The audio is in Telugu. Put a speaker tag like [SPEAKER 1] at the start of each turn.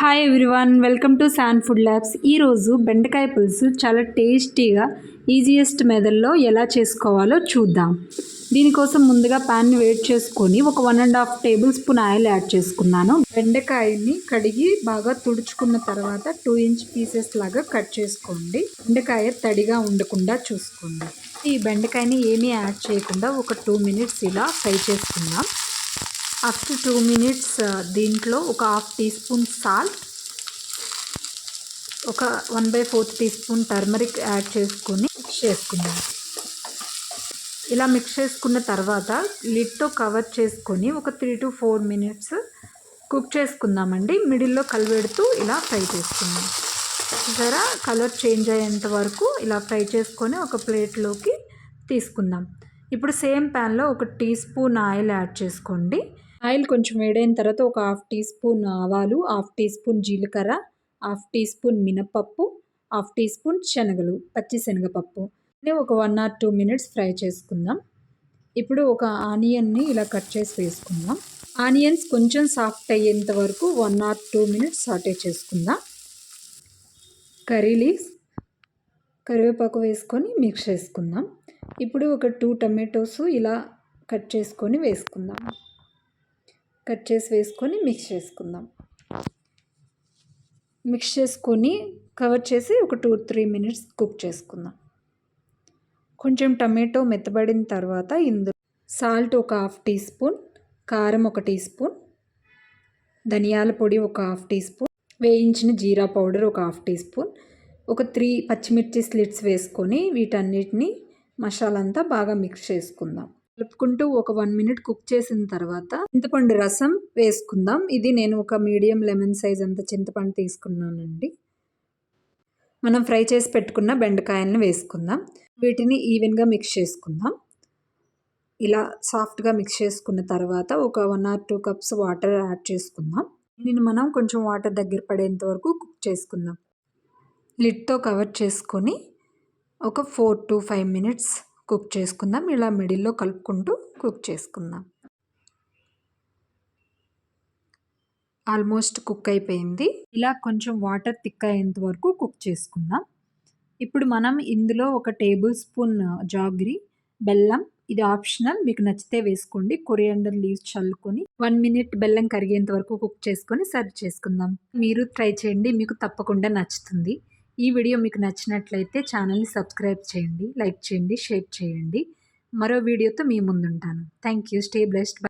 [SPEAKER 1] Hi everyone welcome to San food labs ఈరోజు బెండకాయ పులుసు చాలా టేస్టీగా ఈజియెస్ట్ మెథడ్లో ఎలా చేసుకోవాలో చూద్దాం. దీనికోసం ముందుగా ప్యాన్ని వేడి చేసుకొని ఒక one and half tablespoon oil add చేసుకున్నాను. బెండకాయని కడిగి బాగా తుడుచుకున్న తర్వాత టూ ఇంచ్ పీసెస్ లాగా కట్ చేసుకోండి. బెండకాయ తడిగా ఉండకుండా చూసుకోండి. ఈ బెండకాయని ఏమీ యాడ్ చేయకుండా ఒక టూ మినిట్స్ ఇలా ఫ్రై చేసుకుందాం. ఆఫ్టర్ టూ మినిట్స్ దీంట్లో ఒక హాఫ్ టీ స్పూన్ సాల్ట్ ఒక one by fourth teaspoon turmeric add చేసుకొని మిక్స్ చేసుకుందాం. ఇలా మిక్స్ చేసుకున్న తర్వాత లిడ్తో కవర్ చేసుకొని ఒక three to four minutes cook చేసుకుందామండి. మిడిల్లో కలిపెడుతూ ఇలా ఫ్రై చేసుకుందాం. చూసారా కలర్ చేంజ్ అయ్యేంత వరకు ఇలా ఫ్రై చేసుకొని ఒక ప్లేట్లోకి తీసుకుందాం. ఇప్పుడు సేమ్ ప్యాన్లో ఒక టీ స్పూన్ ఆయిల్ యాడ్ చేసుకోండి. ఆయిల్ కొంచెం వేడైన తర్వాత ఒక హాఫ్ టీ స్పూన్ ఆవాలు హాఫ్ టీ స్పూన్ జీలకర్ర హాఫ్ టీ స్పూన్ మినపప్పు హాఫ్ టీ స్పూన్ శనగలు పచ్చి శనగపప్పు. ఒక one or two minutes fry చేసుకుందాం. ఇప్పుడు ఒక ఆనియన్ని ఇలా కట్ చేసి వేసుకుందాం. ఆనియన్స్ కొంచెం సాఫ్ట్ అయ్యేంత వరకు one or two minutes saute చేసుకుందాం. కర్రీ లీవ్స్ కరివేపాకు వేసుకొని మిక్స్ చేసుకుందాం. ఇప్పుడు ఒక టూ టమాటోస్ ఇలా కట్ చేసుకొని వేసుకుందాం. కట్ చేసి వేసుకొని మిక్స్ చేసుకుందాం. మిక్స్ చేసుకొని కవర్ చేసి ఒక టూ త్రీ మినిట్స్ కుక్ చేసుకుందాం. కొంచెం టమాటో మెత్తబడిన తర్వాత ఇందులో సాల్ట్ ఒక హాఫ్ టీ స్పూన్ కారం ఒక టీ స్పూన్ ధనియాల పొడి ఒక హాఫ్ టీ స్పూన్ వేయించిన జీరా పౌడర్ ఒక హాఫ్ టీ స్పూన్ ఒక త్రీ పచ్చిమిర్చి స్లిట్స్ వేసుకొని వీటన్నిటిని మసాలా అంతా బాగా మిక్స్ చేసుకుందాం. కలుపుకుంటూ ఒక వన్ మినిట్ కుక్ చేసిన తర్వాత చింతపండు రసం వేసుకుందాం. ఇది నేను ఒక మీడియం లెమన్ సైజ్ అంత చింతపండు తీసుకున్నానండి. మనం ఫ్రై చేసి పెట్టుకున్న బెండకాయలను వేసుకుందాం. వీటిని ఈవెన్గా మిక్స్ చేసుకుందాం. ఇలా సాఫ్ట్గా మిక్స్ చేసుకున్న తర్వాత ఒక one or two cups water add చేసుకుందాం. దీనిని మనం కొంచెం వాటర్ దగ్గర పడేంత వరకు కుక్ చేసుకుందాం. లిడ్తో కవర్ చేసుకొని ఒక four to five minutes cook చేసుకుందాం. ఇలా మిడిల్లో కలుపుకుంటూ కుక్ చేసుకుందాం. ఆల్మోస్ట్ కుక్ అయిపోయింది. ఇలా కొంచెం వాటర్ థిక్ అయ్యేంత వరకు కుక్ చేసుకుందాం. ఇప్పుడు మనం ఇందులో ఒక టేబుల్ స్పూన్ జాగ్రి బెల్లం ఇది ఆప్షనల్. మీకు నచ్చితే వేసుకోండి. కొరియాండర్ లీవ్స్ చల్లుకొని వన్ మినిట్ బెల్లం కరిగేంత వరకు కుక్ చేసుకొని సర్వ్ చేసుకుందాం. మీరు ట్రై చేయండి. మీకు తప్పకుండా నచ్చుతుంది. ఈ వీడియో మీకు నచ్చినట్లయితే ఛానల్ని సబ్స్క్రైబ్ చేయండి లైక్ చేయండి షేర్ చేయండి. మరో వీడియోతో మీ ముందుంటాను. Thank you stay blessed